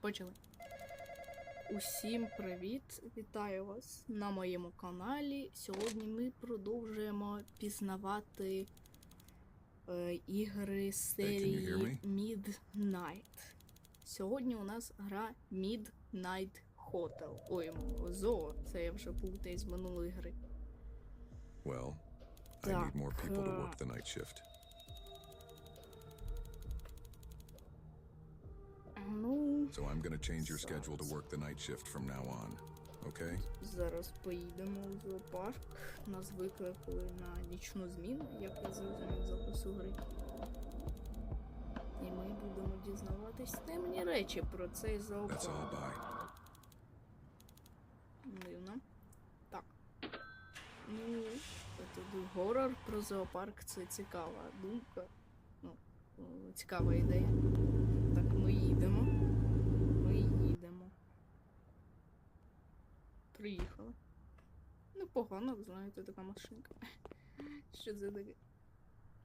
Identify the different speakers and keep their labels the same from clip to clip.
Speaker 1: Почали. Усім привіт! Вітаю вас на моєму каналі. Сьогодні ми продовжуємо пізнавати ігри серії Midnight. Сьогодні у нас гра Midnight Hotel. Ой, Зоо, це я вже плутаю з минулої гри.
Speaker 2: Well, I
Speaker 1: Так,
Speaker 2: need more people to work
Speaker 1: е,
Speaker 2: the night shift.
Speaker 1: Ну,
Speaker 2: So I'm gonna change your schedule to work the night shift from now on. Okay?
Speaker 1: зараз поїдемо в зоопарк. Нас викликали на нічну зміну, як я зрозумів запису гри. І ми будемо дізнаватись темні речі про цей зоопарк. Дивно. Так. Ну, тут горор про зоопарк це цікава думка. Ну, цікава ідея. Так, ми їдемо. Ми їдемо. Приїхали. Непогано, знаєте, така машинка. Що це таке?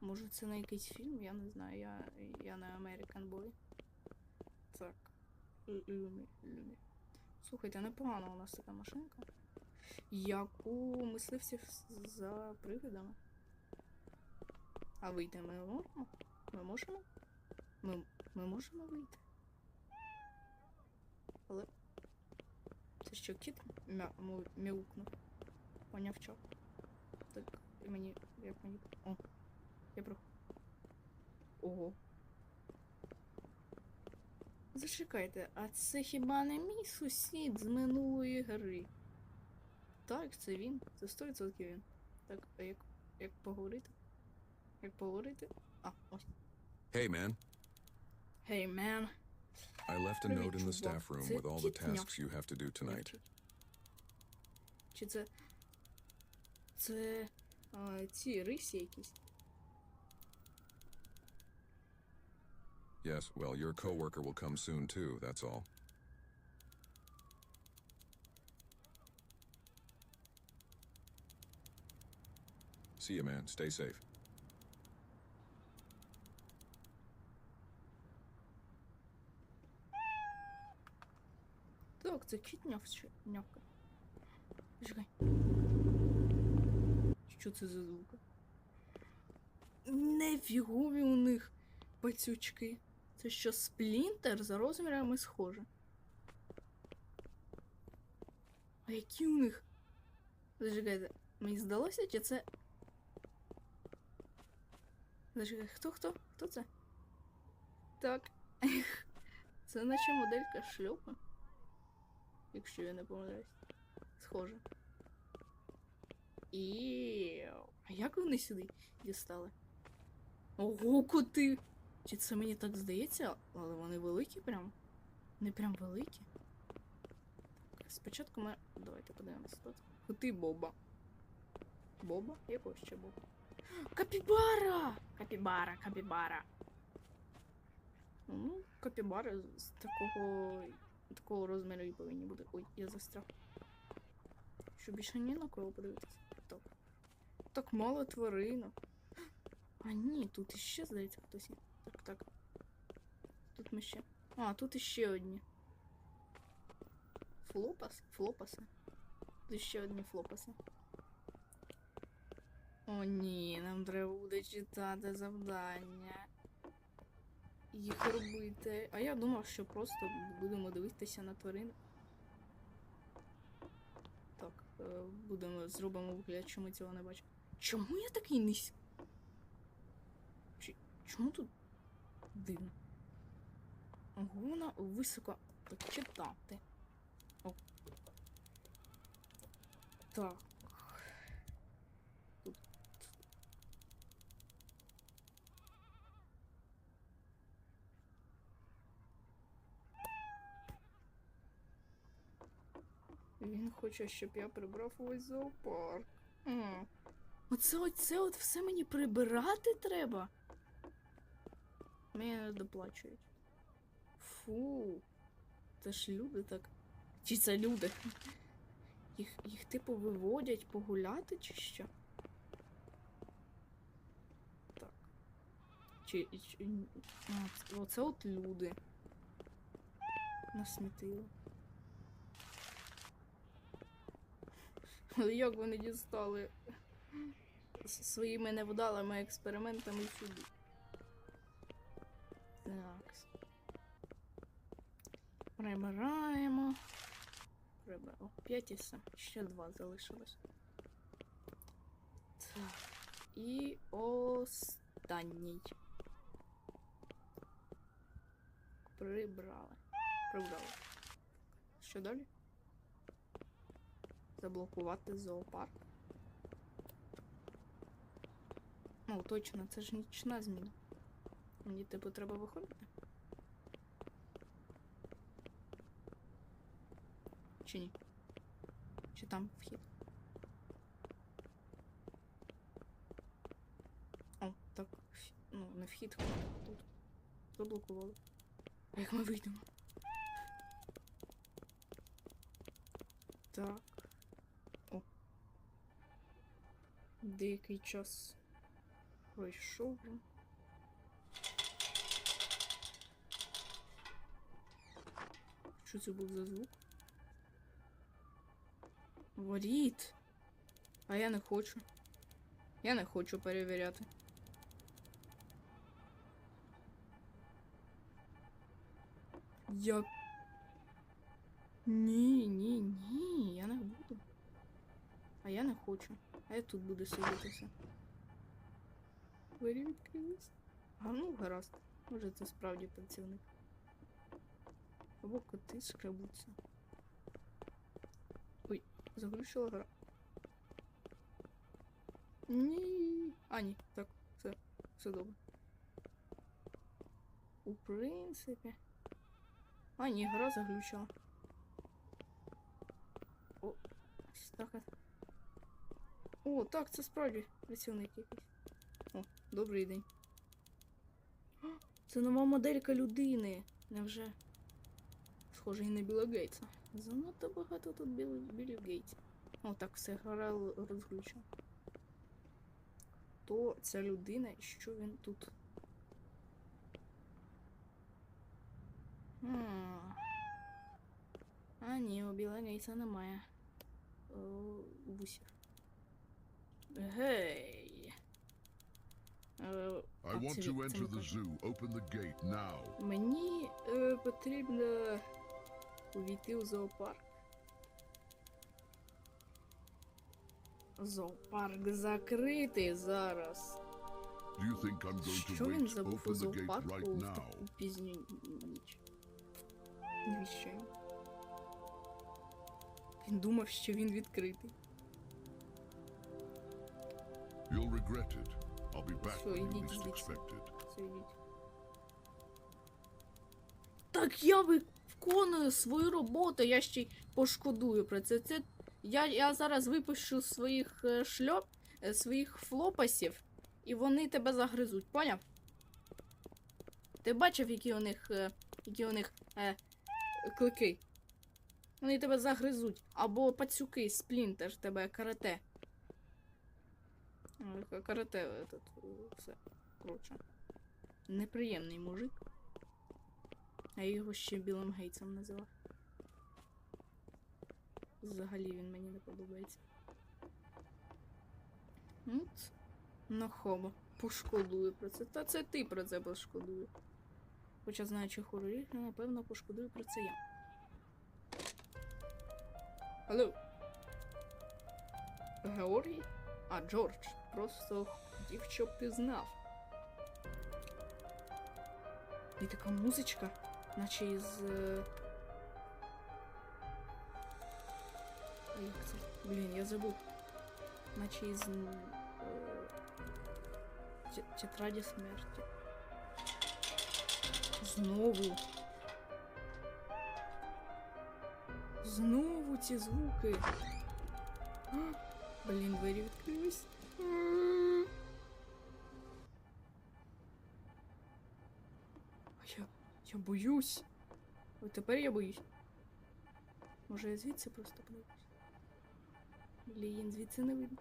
Speaker 1: Може це на якийсь фільм? Я не знаю. Я, я не American Boy. Так. Люмі, люмі. Слухайте, непогана у нас така машинка. Як у мисливців за привидами. А вийти ми можемо? Ми можемо? Ми, ми можемо вийти. Але. Це що, кіт мяукнув? Поняв що? Так, і мені. Як мені. О! Я про. Ого. Зачекайте, а це хіба не мій сусід з минулої гри? Так, це він. Це 100% він. Так, а як, як поговорити? Як поговорити? А, ось.
Speaker 2: Hey, man.
Speaker 1: Hey, man.
Speaker 2: I left a note in the staff room with all the tasks you have to do tonight.
Speaker 1: Чи- Чи це. Це. А, ці рисі якісь.
Speaker 2: Yes, well, your coworker will come soon too, that's all. See you, man. Stay safe.
Speaker 1: Так, це кіт нявче. Нявка. Чекай. Що це за звук? Нефігові у них пацючки. Це що, сплінтер за розмірами схоже. А які у них? Зачекайте, мені здалося, чи це. Зачекайте, хто хто? Хто це? Так. Це наче моделька шльопа. Якщо я не помиляюсь. Схоже. І. А як вони сюди дістали? Ого, коти! Чи це мені так здається, але вони великі прям. Не прям великі. Так, спочатку ми. Давайте подивимося тут. Коти Боба. Боба? Якого ще Боба? Капібара! Капібара, капібара. Ну, капібари з такого такого розміру і повинні бути. Ой, я застряг. Що більше ні на кого подивитися? Так. Мало тваринок. А ні, тут іще, здається, хтось є. Так, так. Тут ми ще. А, тут іще одні. Флопас? Флопаси. Тут ще одні флопаси. О, ні, нам треба буде читати завдання. Їх робити. А я думав, що просто будемо дивитися на тварин. Так, е, будемо зробимо вигляд, що ми цього не бачимо. Чому я такий низький? Чому тут дивно? Гуна високо так читати. О. Так. Тут. Він хоче, щоб я прибрав увесь зоопарк. М. Оце оце от все мені прибирати треба. Мені не доплачують. Фу. Це ж люди так. Чи це люди? Їх, їх типу виводять погуляти чи що? Так. Чи, чи... А, оце от люди. Насмітили. Але як вони дістали своїми невдалими експериментами сюди? Так. Прибираємо. Прибираємо. 5 і все. Ще два залишилось. Так. І останній. Прибрали. Прибрали. Що далі? Заблокувати зоопарк. Ну, точно, це ж нічна зміна. Мені типу треба виходити. Чи ні? Чи там вхід? О, так. Ну, не вхід, тут. Заблокували. А як ми вийдемо? Так. О. Деякий час пройшов. вже. Що це був за звук? Воріт. А я не хочу. Я не хочу перевіряти. Я. Ні, ні, ні, я не буду. А я не хочу. А я тут буду сидітися. Двері відкрились. А ну, гаразд. Може це справді працівник. Або коти шкребуться. Ой, заглючила гра. Ні. А, ні, так, все, все добре. У принципі. А, ні, гра заглючила. О, так. О, так, це справді працівник якийсь. О, добрий день. А, Це нова моделька людини. Невже? Схоже, і на Біла Гейтса. Занадто багато тут Біл... Білів Гейтсів. О, так, все, гра л- розглючила. То ця людина, і що він тут? А, а ні, у Біла Гейтса немає. О, вусів. Гей. Е,
Speaker 3: I want to enter the zoo. Open the gate now.
Speaker 1: Мені е, потрібно увійти у зоопарк. Зоопарк закритий зараз.
Speaker 3: Do you think I'm going to
Speaker 1: Що він
Speaker 3: wait?
Speaker 1: забув у
Speaker 3: Open the gate
Speaker 1: зоопарку
Speaker 3: right
Speaker 1: в
Speaker 3: now.
Speaker 1: таку пізню ніч? Навіщо? йому? Він думав, що він відкритий.
Speaker 3: You'll regret it. I'll be back
Speaker 1: Що,
Speaker 3: when you least
Speaker 1: звідси.
Speaker 3: expect.
Speaker 1: Все, йдіть. Так я виконую свою роботу, я ще й пошкодую про це. Це я, я зараз випущу своїх е, шльоп, е, своїх флопасів, і вони тебе загризуть, поняв? Ти бачив, які у них, е, які у них е, клики? Вони тебе загризуть. Або пацюки, сплінтер тебе карате. Карате, этот, е, все. Коротше. Неприємний мужик. А я його ще білим гейтсом називав. Взагалі він мені не подобається. От. Ну хоба. Пошкодую про це. Та це ти про це пошкодую. Хоча знаючи хорорів, ну, напевно, пошкодую про це я. Алло. Георгій? А, Джордж. Просто хотів, щоб ти знав. І така музичка, наче із. е, а Як це? Блін, я забув. Наче із. м, е, те- Тетраді смерті. Знову. Знову ці звуки. А, Блін, двері відкрились. М. Я боюсь. От тепер я боюсь. Може я звідси просто подивлюсь? Блін, звідси не видно.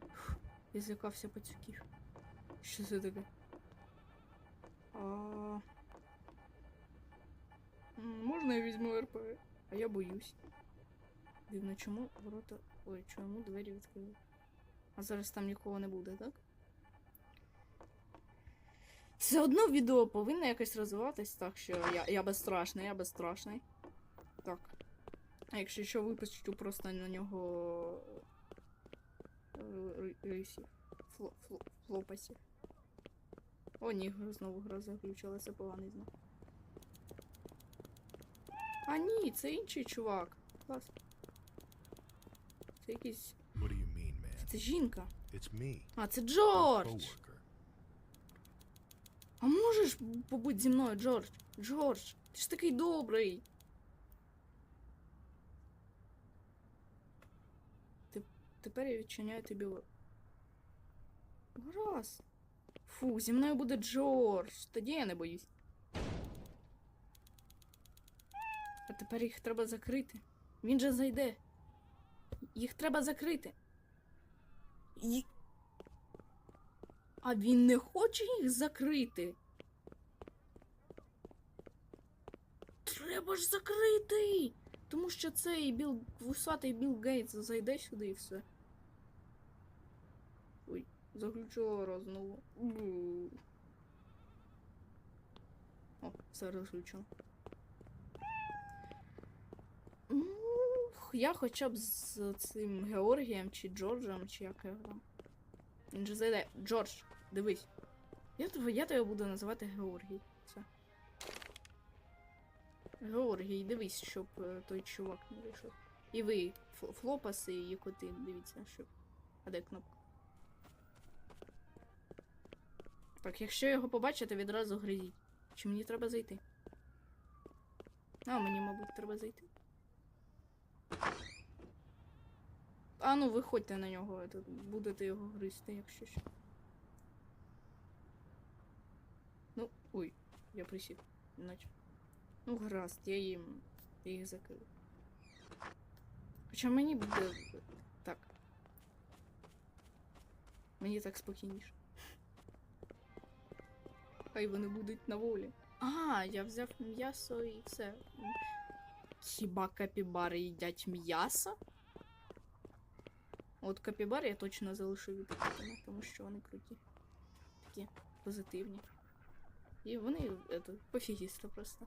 Speaker 1: Фух, я злякався пацюків. Що це таке? А... Можна я візьму РП? А я боюсь. Дивно, чому ворота. Ой, чому двері відкрили? А зараз там нікого не буде, так? Все одно відео повинно якось розвиватись, так що я, я безстрашний, я безстрашний. Так. А якщо що випущу просто на нього е, рисів. Фло, фло, флопасів. О, ні, знову гра заключила, це поганий знак. А ні, це інший чувак. Клас. Це якийсь.
Speaker 4: What do you mean, man?
Speaker 1: Це жінка. А, це Джордж! А можеш побути зі мною, Джордж? Джордж, ти ж такий добрий. Ти... Тепер я відчиняю тобі. Гаразд. Фу, зі мною буде Джордж. Тоді я не боюсь. А тепер їх треба закрити. Він же зайде. Їх треба закрити. Ї... А він не хоче їх закрити. Треба ж закрити. Тому що цей Біл вусатий Білл Гейтс зайде сюди і все. Ой, заключила раз знову. Бу. О, все розключила. Я хоча б з цим Георгієм чи Джорджем, чи як його там. Він же зайде. Джордж, дивись. Я тебе, я тебе буду називати Георгій. Все. Георгій, дивись, щоб е, той чувак не вийшов. І ви, флопаси і коти, дивіться, щоб. А де кнопка? Так, якщо його побачите, відразу гризіть. Чи мені треба зайти? А, мені, мабуть, треба зайти. А ну, виходьте на нього, будете його гризти, якщо що. Ну, ой, я присів, іначе. Ну, гаразд, я їм їх закрив. Хоча мені буде. Так. Мені так спокійніше. Хай вони будуть на волі. А, я взяв м'ясо і все. Хіба капібари їдять м'ясо? От капібари я точно залишу відкритими, тому що вони круті. Такі позитивні. І вони это, пофігісти просто.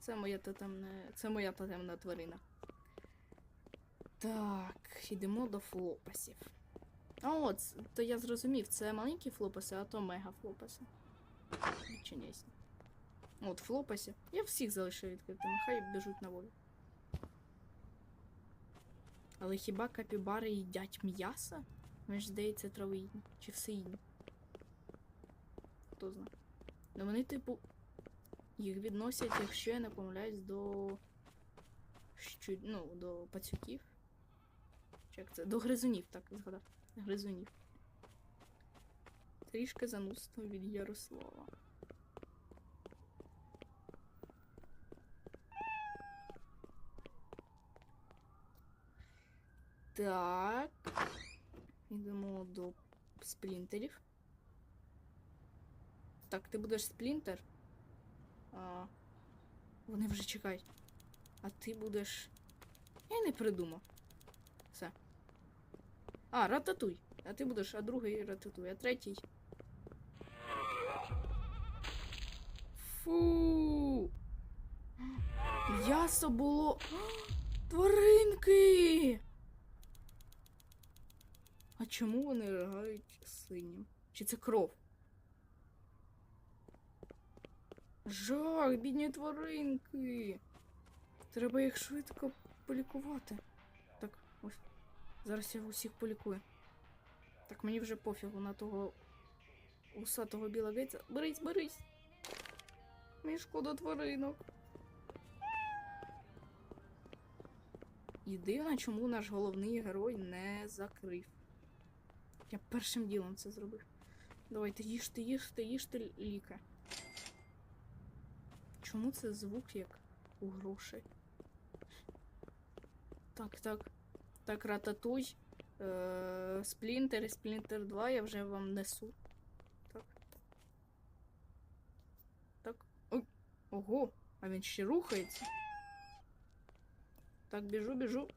Speaker 1: Це моя тотемна. Це моя тотемна тварина. Так, йдемо до флопасів. А от, то я зрозумів, це маленькі флопаси, а то мега флопаси. Відчиняйся. От, флопасів. Я всіх залишив відкритими, хай біжуть на волю. Але хіба капібари їдять м'ясо? Вони ж здається травоїдні. Чи всеїдні? Хто знає. Ну вони, типу, їх відносять, якщо я не помиляюсь, до. Що, ну, до пацюків. Чи як це? До гризунів, так згадав. Гризунів. Трішки занудство від Ярослава. Так. Йдемо до сплінтерів. Так, ти будеш сплінтер. А, вони вже чекають. А ти будеш. Я не придумав. Все. А, рататуй. А ти будеш, а другий рататуй, а третій. Фу. М'ясо було. Тваринки. А чому вони ригають синім? Чи це кров? Жах, бідні тваринки. Треба їх швидко полікувати. Так, ось. Зараз я усіх полікую. Так, мені вже пофігу на того усатого біла гейця. Берись, берись. Мені шкода тваринок. І дивно, чому наш головний герой не закрив. Я першим ділом це зробив. Давайте їжте, їжте, їжте ліка. чому це звук як у грошей? Так, так. Так, рататуй. Е, Сплінтер і Сплінтер 2 я вже вам несу. Так. Так. Ой. Ого, а він ще рухається. Так, біжу, біжу.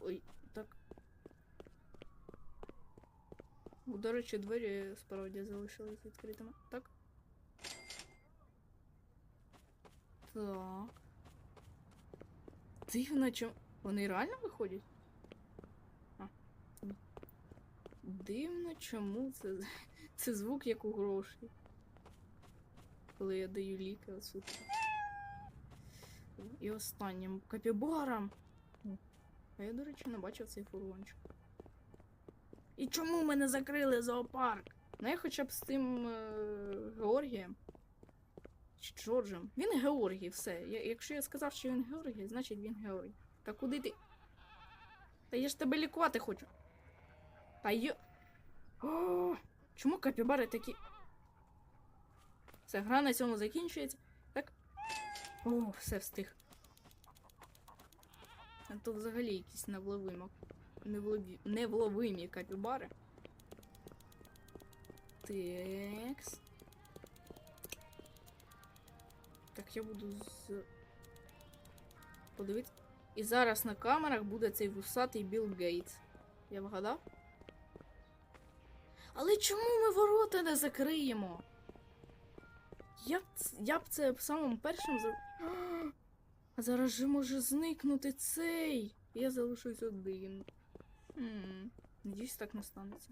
Speaker 1: Ой, так. О, До речі, двері справді залишились відкритими. Так. Так. Дивно, чим. Вони реально виходять? А. Дивно, чому це. Це звук як у грошей. Коли я даю ліки отсюди. І останнім капібарам. А я, до речі, не бачив цей фургончик. І чому мене закрили зоопарк? Ну я хоча б з тим е, Георгієм. Чи Джорджем. Він Георгій, все. Я, якщо я сказав, що він Георгій, значить він Георгій. Та куди ти? Та я ж тебе лікувати хочу. Та йо. О, чому капібари такі. Все, гра на цьому закінчується. Так. О, все встиг. А то взагалі якісь невловимі. Невлові... Невловимі капібари. Текс. Так, я буду з. Подивитися. І зараз на камерах буде цей вусатий Білл Гейтс. Я вгадав? Але чому ми ворота не закриємо? Я б, я б це самим першим за. А зараз же може зникнути цей. Я залишусь один. Хм. Надіюсь, так не станеться.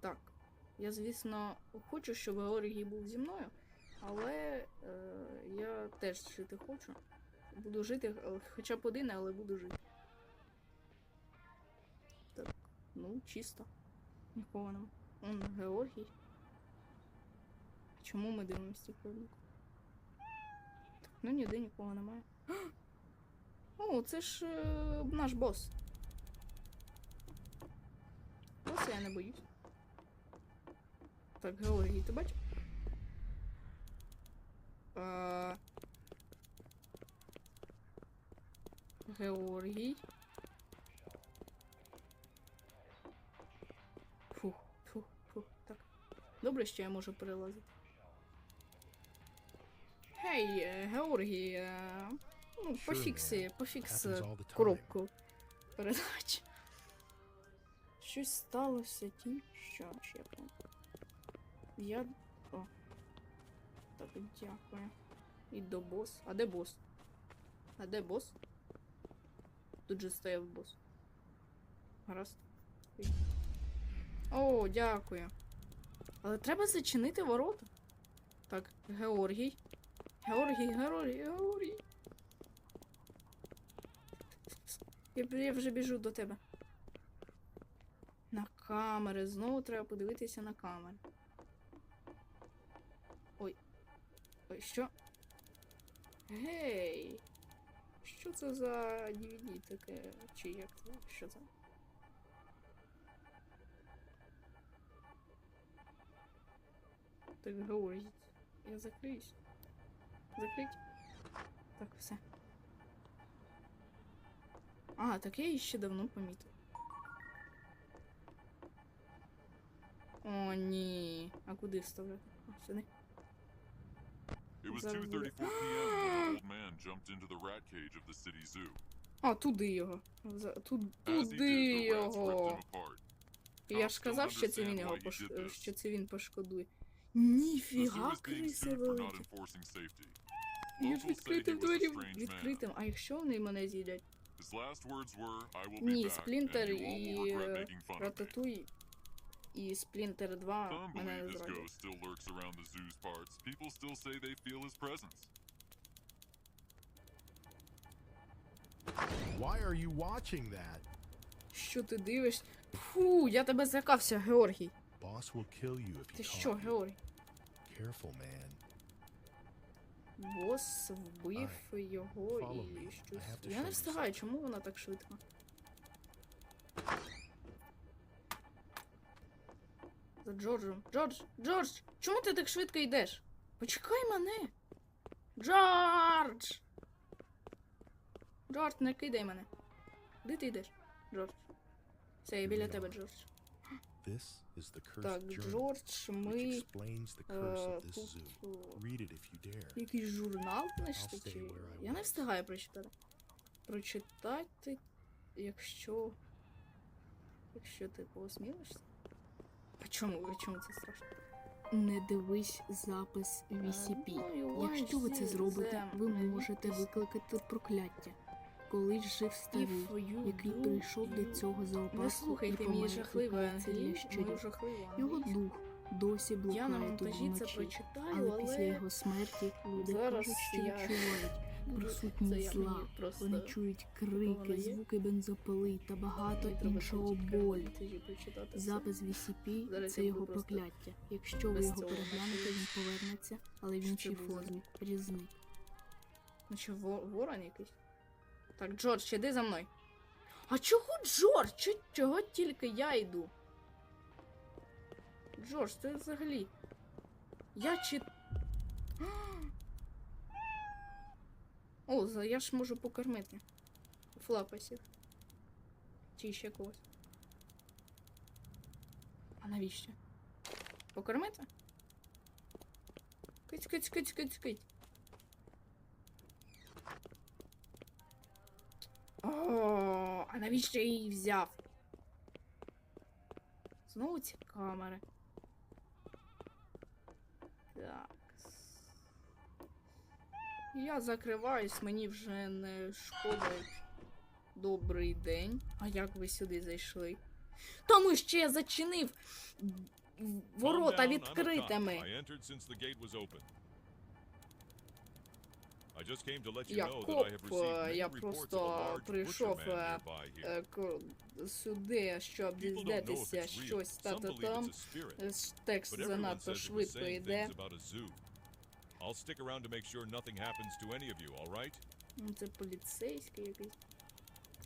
Speaker 1: Так. Я, звісно, хочу, щоб Георгій був зі мною, але е, я теж жити хочу. Буду жити, е, хоча б один, але буду жити. Так, ну, чисто. Нікого нема. Он Георгій. Чому ми дивимося тільки одну? Так, ну ніде нікого немає. О, це ж е, наш бос. Боса я не боюсь. Так, Георгій, ти бачиш? А... Георгій. Фух, фух, фух. Так. Добре, що я можу перелазити. Гей, е, Георгій, е, ну, пофікси, пофікс коробку передач. Щось сталося ті, що чи я прям. Я. О. Так, дякую. І до бос. А де бос? А де бос? Тут же стояв бос. Гаразд. О, дякую. Але треба зачинити ворота. Так, Георгій. Георгій, Георгій, Георгій. Я вже біжу до тебе. Камери. Знову треба подивитися на камери. Ой. Ой, що? Гей! Що це за DVD таке? Чи як це? Що це? Так говорить. Я закриюсь. Закрить? Так, все. А, так я її ще давно помітив. О, ні. А куди вставляти? А, сюди.
Speaker 5: It was
Speaker 1: Зараз
Speaker 5: 2:34
Speaker 1: буде.
Speaker 5: p.m. when an old man jumped into the rat cage of the city zoo.
Speaker 1: А, туди його. За- Тут, туди
Speaker 5: the
Speaker 1: його. Я ж сказав, що це він його пош... що це він пошкодує. Ніфіга,
Speaker 5: The
Speaker 1: криси великі. Я ж відкритим двері відкритим. А якщо вони мене з'їдять?
Speaker 5: His last words were, "I will be
Speaker 1: Ні, Сплінтер і е,
Speaker 5: making fun of me."
Speaker 1: Рататуй і Сплінтер 2
Speaker 5: Some
Speaker 1: мене
Speaker 5: believe
Speaker 1: не
Speaker 5: his
Speaker 1: зрадять.
Speaker 5: ghost still lurks around the zoo's parts. People still say they feel his presence.
Speaker 4: Why are you watching that?
Speaker 1: Що ти дивишся? Фу, я тебе злякався, Георгій.
Speaker 4: Boss will kill you if
Speaker 1: Ти
Speaker 4: you
Speaker 1: що,
Speaker 4: talk.
Speaker 1: Георгій?
Speaker 4: Careful, man.
Speaker 1: Бос вбив його
Speaker 4: follow
Speaker 1: і
Speaker 4: me. I
Speaker 1: щось.
Speaker 4: have to
Speaker 1: Я
Speaker 4: show
Speaker 1: не
Speaker 4: you
Speaker 1: встигаю, чому вона так швидко? За Джорджем. Джордж, Джордж, чому ти так швидко йдеш?
Speaker 6: Почекай мене. Джордж! Джордж, не кидай мене. Де ти йдеш? Джордж. Все, я біля тебе, Джордж.
Speaker 4: This is the cursed
Speaker 6: Так, Джордж, ми е,
Speaker 4: dare.
Speaker 6: якийсь журнал знайшли, чи. Я не встигаю прочитати. Прочитати, якщо. Якщо ти посмілишся. А чому? Чому це страшно? Не дивись запис VCP.
Speaker 1: ну,
Speaker 6: Якщо ви це зробите, ви можете викликати прокляття. Колись жив старий, який прийшов до цього
Speaker 1: Не
Speaker 6: зоопарку і помер
Speaker 1: мою жахливу
Speaker 6: Його дух досі блукає тут вночі. Але після його смерті люди кажуть, що відчувають присутність зла.
Speaker 1: просто
Speaker 6: Вони чують крики, звуки бензопили та багато
Speaker 1: Мені
Speaker 6: іншого болю. Запис VCP це його прокляття. Якщо ви його переглянете, він повернеться, але в іншій
Speaker 1: це
Speaker 6: формі. Різник.
Speaker 1: Ну що, ворон якийсь? Так, Джордж, іди за мною. А чого Джордж? Чо- Чого тільки я йду? Джордж, ти взагалі. Я чи. О, я ж можу покормити. Флапасів. Чи ще когось. А навіщо? Покормити? Кить, кить, кить, кить, кить. О, а навіщо я її взяв? Знову ці камери. Так. Я закриваюсь, мені вже не шкода. Добрий день. А як ви сюди зайшли? Тому що я зачинив ворота відкритими. Я коп, е, я просто прийшов е, е, сюди, щоб дізнатися щось та-та
Speaker 7: believe
Speaker 1: там. Е, Текст занадто швидко йде.
Speaker 7: I'll stick around to make sure nothing happens to any of you, all right?
Speaker 1: Ну, Це поліцейський якийсь.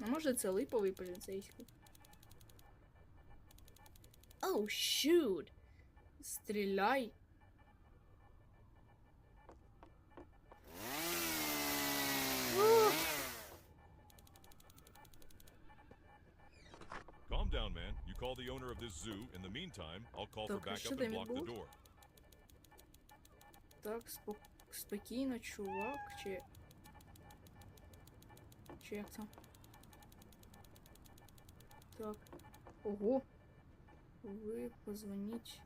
Speaker 1: А може це липовий поліцейський? Оу, oh, shoot! Стріляй! Ух!
Speaker 7: Calm down, man. You call the owner of this zoo. In the meantime, I'll call for
Speaker 1: Так, а
Speaker 7: backup
Speaker 1: що
Speaker 7: and
Speaker 1: там
Speaker 7: block the
Speaker 1: відбулось?
Speaker 7: door.
Speaker 1: Так, спок... спокійно, чувак, чи. Чи як там? Так. Ого. Ви позвоніть.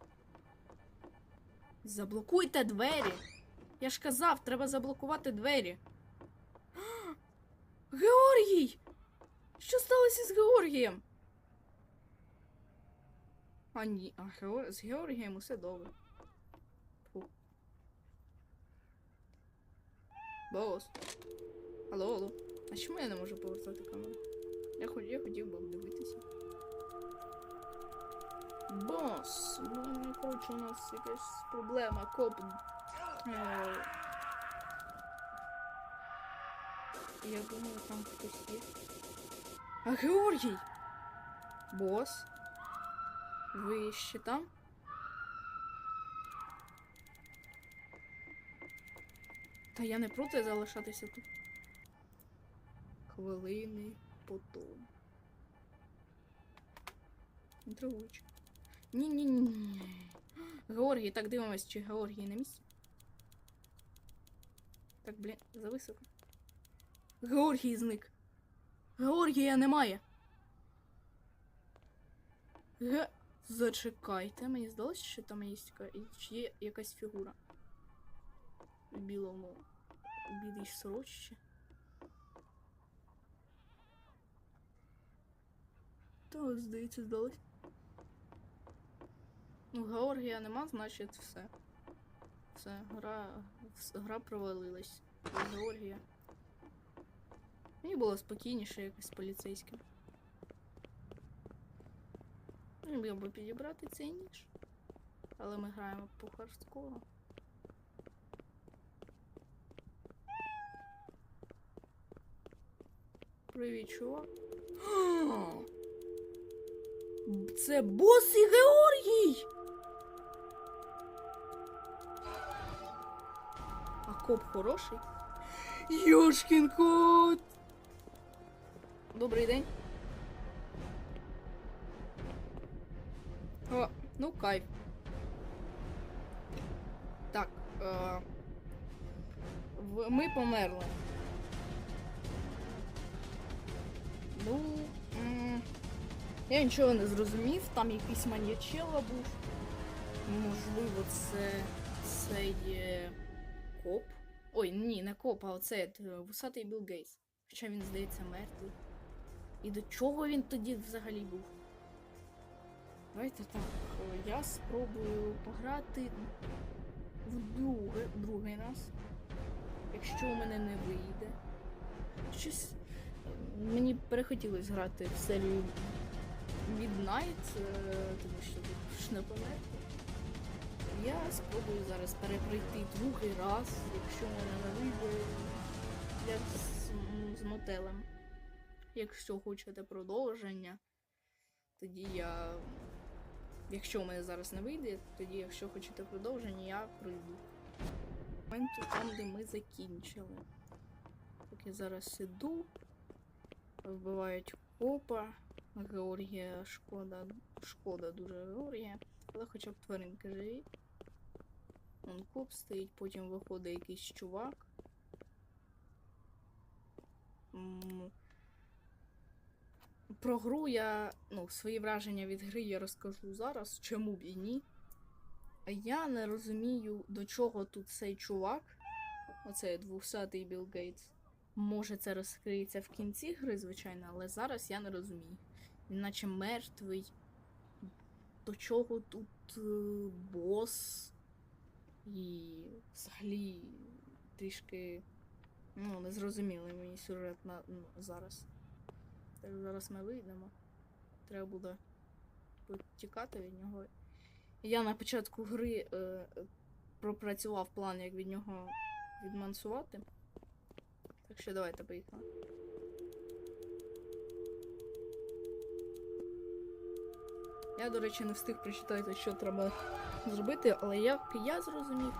Speaker 1: Заблокуйте двері! Я ж казав, треба заблокувати двері. Георгій! Що сталося з Георгієм? А ні, а з Георгієм усе добре. Фу. Бос. Алло, алло. А чому я не можу повертати камеру? Я, хо- я хотів би дивитися. Бос, ну коротше, у нас якась проблема. Коп. Е, Я думаю, там хтось є. А Георгій! Бос? Ви ще там? Та я не проти залишатися тут. Хвилини потом. Інтригуюче. Ні-ні-ні. Георгій, так дивимось, чи Георгій на місці. Так, блін, зависоко. Георгій зник. Георгія немає. Ге... Зачекайте, мені здалося, що там є, є якась фігура. В білому. Білій сорочці. Так, здається, здалось. Ну, Георгія нема, значить все. Все, гра. Гра провалилась. Георгія. Мені було спокійніше якось поліцейським. Ну, Міг би підібрати цей ніж. Але ми граємо по хардкору. Привіт, чувак. Це бос! коп хороший. Йошкін кот! Добрий день. О, ну кайф. Так. Е, ми померли. Ну. я нічого не зрозумів, там якийсь маньячела був. Можливо, це. це є коп. Ой, ні, не коп, а оце е, вусатий Білл Гейтс. Хоча він, здається, мертвий. І до чого він тоді взагалі був? Давайте так, е, я спробую пограти вдруге, другий раз. Якщо у мене не вийде. Щось е, мені перехотілося грати в серію Midnight, е, тому що тут ж не померти. Я спробую зараз перепройти другий раз, якщо мене не вийде, як з, з мотелем. Якщо хочете продовження, тоді я. Якщо у мене зараз не вийде, тоді, якщо хочете продовження, я пройду. Моменту там, де ми закінчили. Так я зараз іду. Вбивають копа. Георгія шкода. Шкода дуже Георгія. Але хоча б тваринки живі. Вон коп стоїть, потім виходить якийсь чувак. Про гру я. Ну, свої враження від гри я розкажу зараз, чому б і ні. Я не розумію, до чого тут цей чувак. Оцей двохсатий Білл Гейтс. Може, це розкриється в кінці гри, звичайно, але зараз я не розумію. Він наче мертвий. До чого тут е, бос? І взагалі трішки ну, незрозумілий мені сюжет на, ну, зараз. Так зараз ми вийдемо. Треба буде потікати від нього. Я на початку гри е, е, пропрацював план, як від нього відмансувати. Так що давайте поїхали. Я, до речі, не встиг прочитати, що треба зробити, але як я зрозумів,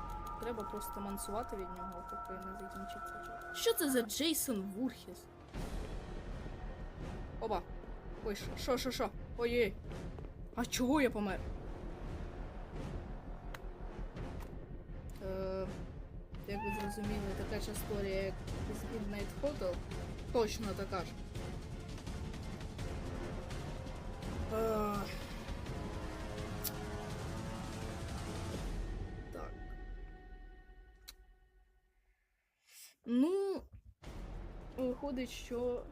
Speaker 1: треба просто мансувати від нього, поки не закінчиться. Що це за Джейсон Вурхіс? Оба. Ой, що, що, що? Ой-ой. А чого я помер? Як ви зрозуміли, така ж історія, як з Midnight Hotel. Точно така ж. Е, Так. Ну, виходить, що.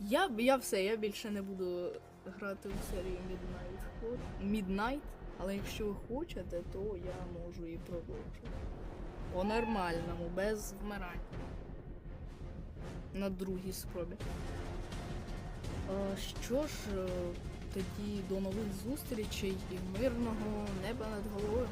Speaker 1: Я, я все, я більше не буду грати в серію Midnight Midnight, але якщо ви хочете, то я можу і продовжити. По нормальному, без вмирань. На другій спробі. Е, Що ж, е, тоді до нових зустрічей і мирного неба над головою.